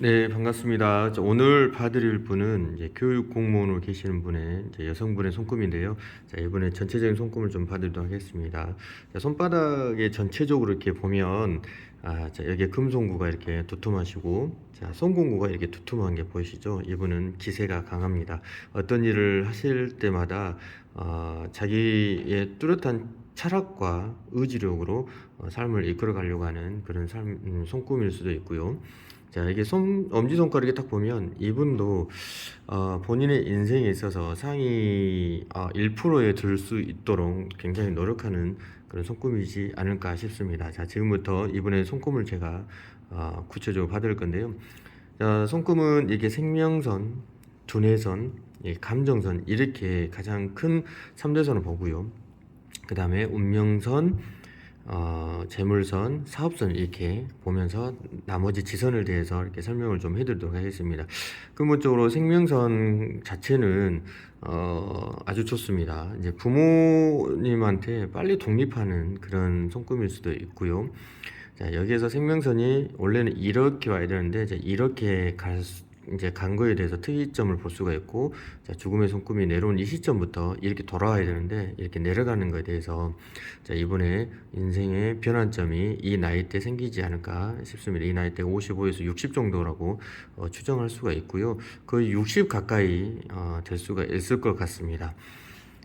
네, 반갑습니다. 자, 오늘 봐드릴 분은 교육 공무원으로 계시는 분의 여성분의 손금인데요. 자, 이번에 전체적인 손금을 좀 봐드리도록 하겠습니다. 자, 손바닥에 전체적으로 이렇게 보면 아, 자, 여기에 금손구가 이렇게 두툼하시고, 자, 손공구가 이렇게 두툼한 게 보이시죠? 이분은 기세가 강합니다. 어떤 일을 하실 때마다 어, 자기의 뚜렷한 철학과 의지력으로 어, 삶을 이끌어 가려고 하는 그런 삶, 음, 손금일 수도 있고요. 자, 이게 손, 엄지 손가락에 딱 보면 이분도 어, 본인의 인생에 있어서 상위 어, 1%에 들 수 있도록 굉장히 노력하는 그런 손금이지 않을까 싶습니다. 자, 지금부터 이분의 손금을 제가 어, 구체적으로 받을 건데요. 자, 손금은 이게 생명선, 두뇌선, 예, 감정선 이렇게 가장 큰 3대선을 보고요. 그 다음에 운명선, 어, 재물선, 사업선 이렇게 보면서 나머지 지선을 대해서 이렇게 설명을 좀 해드리도록 하겠습니다. 근본적으로 생명선 자체는 어, 아주 좋습니다. 이제 부모님한테 빨리 독립하는 그런 손금일 수도 있고요. 자, 여기에서 생명선이 원래는 이렇게 와야 되는데 이제 이렇게 갈 수- 이제 간 거에 대해서 특이점을 볼 수가 있고 자, 죽음의 손금이 내려온 이 시점부터 이렇게 돌아와야 되는데 이렇게 내려가는 거에 대해서 자, 이번에 인생의 변환점이 이 나이 때 생기지 않을까 싶습니다. 이 나이 때가 55에서 60 정도라고 어, 추정할 수가 있고요. 거의 60 가까이 어, 될 수가 있을 것 같습니다.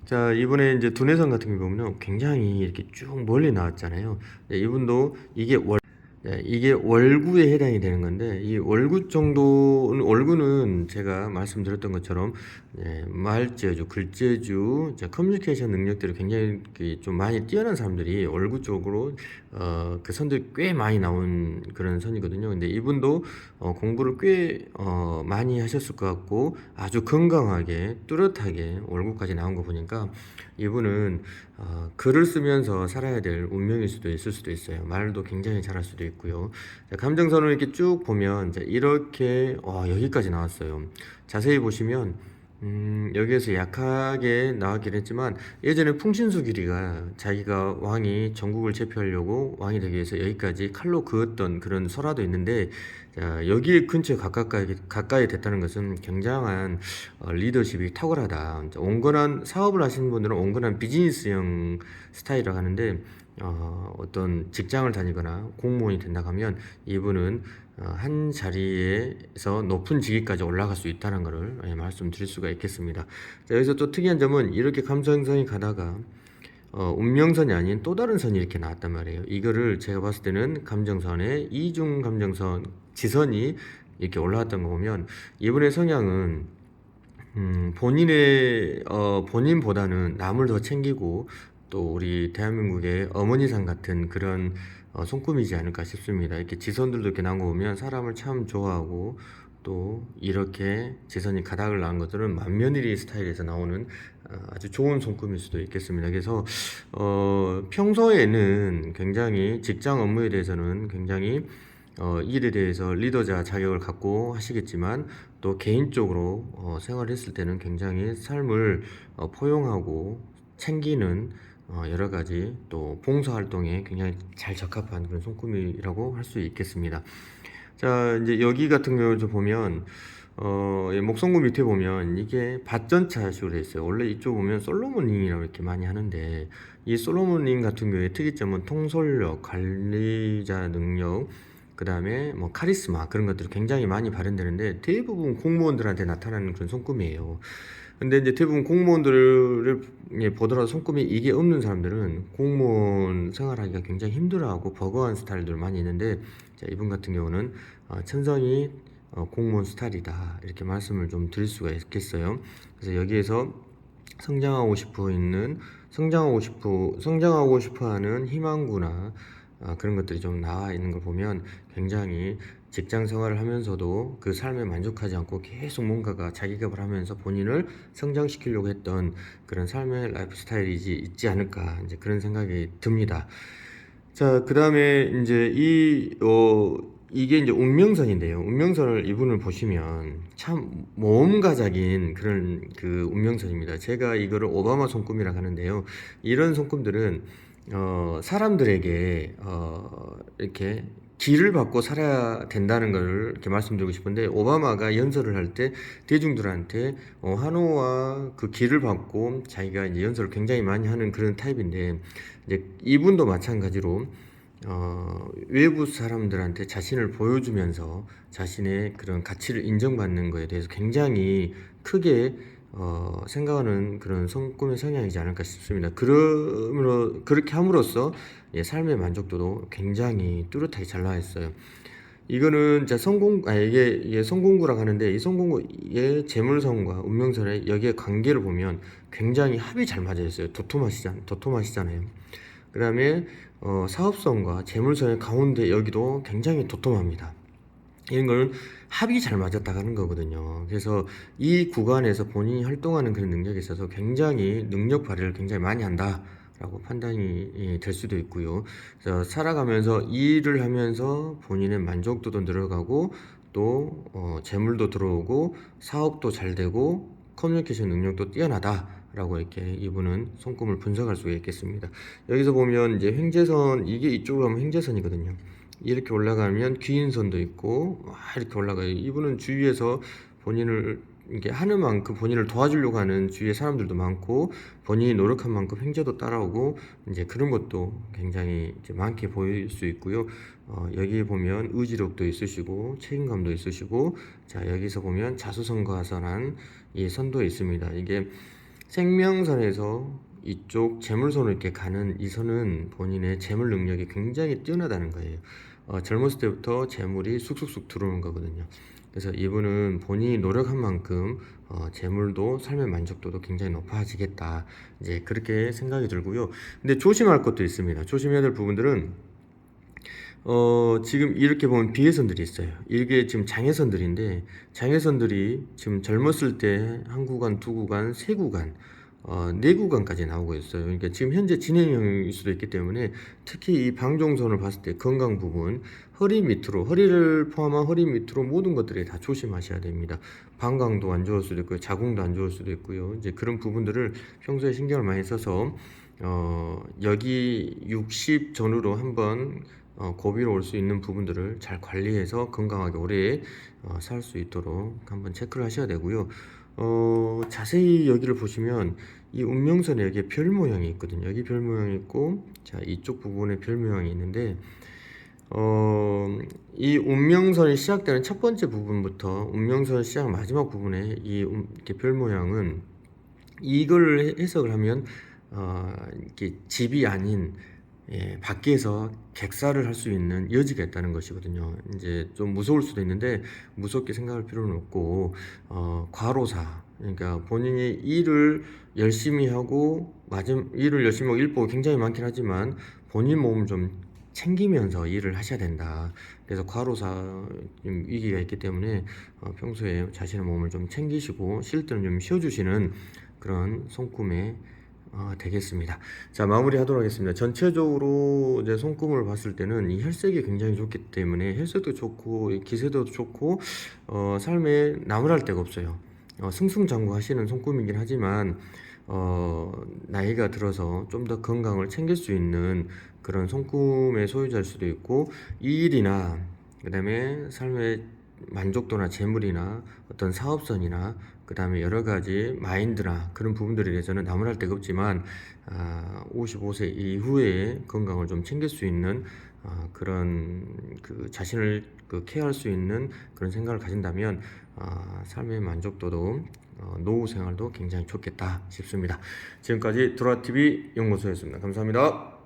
자, 이번에 이제 두뇌선 같은 경우 보면 굉장히 이렇게 쭉 멀리 나왔잖아요. 네, 이분도 이게 월, 네, 이게 월구에 해당이 되는 건데, 이 월구 정도는, 월구는 제가 말씀드렸던 것처럼, 네, 말재주, 글재주, 자, 커뮤니케이션 능력들이 굉장히 그좀 많이 뛰어난 사람들이 월구 쪽으로, 어, 그 선들이 꽤 많이 나온 그런 선이거든요. 근데 이분도, 어, 공부를 꽤, 어, 많이 하셨을 것 같고, 아주 건강하게, 뚜렷하게 월구까지 나온 거 보니까, 이분은, 어, 글을 쓰면서 살아야 될 운명일 수도 있을 수도 있어요. 말도 굉장히 잘할 수도 있고 요. 자, 감정선을 이렇게 쭉 보면 이제 이렇게 와, 여기까지 나왔어요. 자세히 보시면 음, 여기에서 약하게 나왔긴 했지만 예전에 풍신수 길이가 자기가 왕이 전국을 제패하려고 왕이 되기 위해서 여기까지 칼로 그었던 그런 설화도 있는데 자, 여기 근처에 가까이, 가까이 됐다는 것은 굉장한 어, 리더십이 탁월하다. 온건한 사업을 하시는 분들은 온건한 비즈니스형 스타일이라고 하는데 어, 어떤 직장을 다니거나 공무원이 된다 하면 이분은 어, 한 자리에서 높은 직위까지 올라갈 수 있다는 것을 예, 말씀드릴 수가 있겠습니다. 자, 여기서 또 특이한 점은 이렇게 감성선이 가다가 어, 운명선이 아닌 또 다른 선이 이렇게 나왔단 말이에요. 이거를 제가 봤을 때는 감정선에 이중 감정선 지선이 이렇게 올라왔던 거 보면 이분의 성향은 음, 본인의 어, 본인보다는 남을 더 챙기고 또 우리 대한민국의 어머니상 같은 그런 어, 손금이지 않을까 싶습니다. 이렇게 지선들도 이렇게 나온 거 보면 사람을 참 좋아하고 또 이렇게 지선이 가닥을 낳은 것들은 만며느리 스타일에서 나오는 어, 아주 좋은 손금일 수도 있겠습니다. 그래서 어, 평소에는 굉장히 직장 업무에 대해서는 굉장히 어, 일에 대해서 리더자 자격을 갖고 하시겠지만 또 개인적으로 어, 생활했을 때는 굉장히 삶을 어, 포용하고 챙기는 어, 여러 가지 또 봉사 활동에 굉장히 잘 적합한 그런 손금이라고 할 수 있겠습니다. 자, 이제 여기 같은 경우를 좀 보면 어, 이 목성구 밑에 보면 이게 밭전차식으로 돼 있어요. 원래 이쪽 보면 솔로몬링이라고 이렇게 많이 하는데 이 솔로몬링 같은 경우에 특이점은 통솔력, 관리자 능력, 그 다음에 뭐 카리스마 그런 것들이 굉장히 많이 발현되는데 대부분 공무원들한테 나타나는 그런 손금이에요. 근데 이제 대부분 공무원들을 예, 보더라도 손금이 이게 없는 사람들은 공무원 생활하기가 굉장히 힘들어하고 버거운 스타일들 많이 있는데 자, 이분 같은 경우는 어, 천성이 어, 공무원 스타일이다 이렇게 말씀을 좀 드릴 수가 있겠어요. 그래서 여기에서 성장하고 싶어 있는 성장하고 싶어 성장하고 싶어하는 희망구나 아, 그런 것들이 좀 나와 있는 걸 보면 굉장히 직장 생활을 하면서도 그 삶에 만족하지 않고 계속 뭔가가 자기 개발 하면서 본인을 성장시키려고 했던 그런 삶의 라이프 스타일이지 있지 않을까 이제 그런 생각이 듭니다. 자, 그 다음에 이제 이, 어, 이게 이제 운명선인데요. 운명선을 이분을 보시면 참 모험가적인 그런 그 운명선입니다. 제가 이거를 오바마 손금이라고 하는데요. 이런 손금들은 어, 사람들에게 어, 이렇게 기를 받고 살아야 된다는 걸 이렇게 말씀드리고 싶은데 오바마가 연설을 할 때 대중들한테 어, 한호와 그 기를 받고 자기가 이제 연설을 굉장히 많이 하는 그런 타입인데 이제 이분도 마찬가지로 어, 외부 사람들한테 자신을 보여주면서 자신의 그런 가치를 인정받는 거에 대해서 굉장히 크게 어, 생각하는 그런 성꿈의 성향이지 않을까 싶습니다. 그러므로 그렇게 함으로써 예, 삶의 만족도도 굉장히 뚜렷하게 잘 나와 있어요. 이거는 자 성공 아 이게 이게 성공구라고 하는데 이 성공구의 재물성과 운명설의 여기에 관계를 보면 굉장히 합이 잘 맞아 있어요. 도토마시잖 도토마시잖아요. 그다음에 어, 사업성과 재물성의 가운데 여기도 굉장히 도톰합니다. 이런 걸 합이 잘 맞았다 가는 거거든요. 그래서 이 구간에서 본인이 활동하는 그런 능력에 있어서 굉장히 능력 발휘를 굉장히 많이 한다 라고 판단이 예, 될 수도 있고요. 그래서 살아가면서 일을 하면서 본인의 만족도도 늘어가고 또 어, 재물도 들어오고 사업도 잘 되고 커뮤니케이션 능력도 뛰어나다. 라고 이렇게 이분은 손금을 분석할 수가 있겠습니다. 여기서 보면 이제 횡재선 이게 이쪽으로 가면 횡재선이거든요. 이렇게 올라가면 귀인선도 있고 와, 이렇게 올라가요. 이분은 주위에서 본인을 이게 하는 만큼 본인을 도와주려고 하는 주위의 사람들도 많고 본인이 노력한 만큼 횡재도 따라오고 이제 그런 것도 굉장히 이제 많게 보일 수 있고요. 어, 여기 보면 의지력도 있으시고 책임감도 있으시고 자 여기서 보면 자수성가선한 이 선도 있습니다. 이게 생명선에서 이쪽 재물선을 이렇게 가는 이 선은 본인의 재물 능력이 굉장히 뛰어나다는 거예요. 어, 젊었을 때부터 재물이 쑥쑥쑥 들어오는 거거든요. 그래서 이분은 본인이 노력한 만큼 어, 재물도 삶의 만족도도 굉장히 높아지겠다. 이제 그렇게 생각이 들고요. 근데 조심할 것도 있습니다. 조심해야 될 부분들은 어, 지금 이렇게 보면 비회선들이 있어요. 이게 지금 장애선들인데, 장애선들이 지금 젊었을 때 한 구간, 두 구간, 세 구간, 어, 네 구간까지 나오고 있어요. 그러니까 지금 현재 진행형일 수도 있기 때문에 특히 이 방종선을 봤을 때 건강 부분, 허리 밑으로, 허리를 포함한 허리 밑으로 모든 것들이 다 조심하셔야 됩니다. 방광도 안 좋을 수도 있고요. 자궁도 안 좋을 수도 있고요. 이제 그런 부분들을 평소에 신경을 많이 써서, 어, 여기 60 전후로 한번 어, 고비로 올 수 있는 부분들을 잘 관리해서 건강하게 오래 어, 살 수 있도록 한번 체크를 하셔야 되고요. 어, 자세히 여기를 보시면 이 운명선에 여기에 별 모양이 있거든요. 여기 별 모양이 있고, 자, 이쪽 부분에 별 모양이 있는데, 어, 이 운명선이 시작되는 첫 번째 부분부터 운명선 시작 마지막 부분에 이 음, 이렇게 별 모양은 이걸 해- 해석을 하면 어, 이렇게 집이 아닌 예, 밖에서 객사를 할 수 있는 여지가 있다는 것이거든요. 이제 좀 무서울 수도 있는데 무섭게 생각할 필요는 없고 어, 과로사 그러니까 본인이 일을 열심히 하고 맞음 일을 열심히 하고 일보가 굉장히 많긴 하지만 본인 몸을 좀 챙기면서 일을 하셔야 된다. 그래서 과로사 좀 위기가 있기 때문에 어, 평소에 자신의 몸을 좀 챙기시고 쉴 때는 좀 쉬어주시는 그런 손금에 어, 되겠습니다. 자, 마무리 하도록 하겠습니다. 전체적으로 이제 손금을 봤을 때는 이 혈색이 굉장히 좋기 때문에 혈색도 좋고 이 기세도 좋고 어, 삶에 나무랄 데가 없어요. 어, 승승장구 하시는 손금이긴 하지만 어, 나이가 들어서 좀 더 건강을 챙길 수 있는 그런 손금의 소유자일 수도 있고 이 일이나 그 다음에 삶의 만족도나 재물이나 어떤 사업선이나 그 다음에 여러 가지 마인드나 그런 부분들에 대해서는 나무랄 데가 없지만 아, 55세 이후에 건강을 좀 챙길 수 있는 아, 그런 그 자신을 그 케어할 수 있는 그런 생각을 가진다면 아, 삶의 만족도도 어, 노후 생활도 굉장히 좋겠다 싶습니다. 지금까지 드라TV 연구소였습니다. 감사합니다.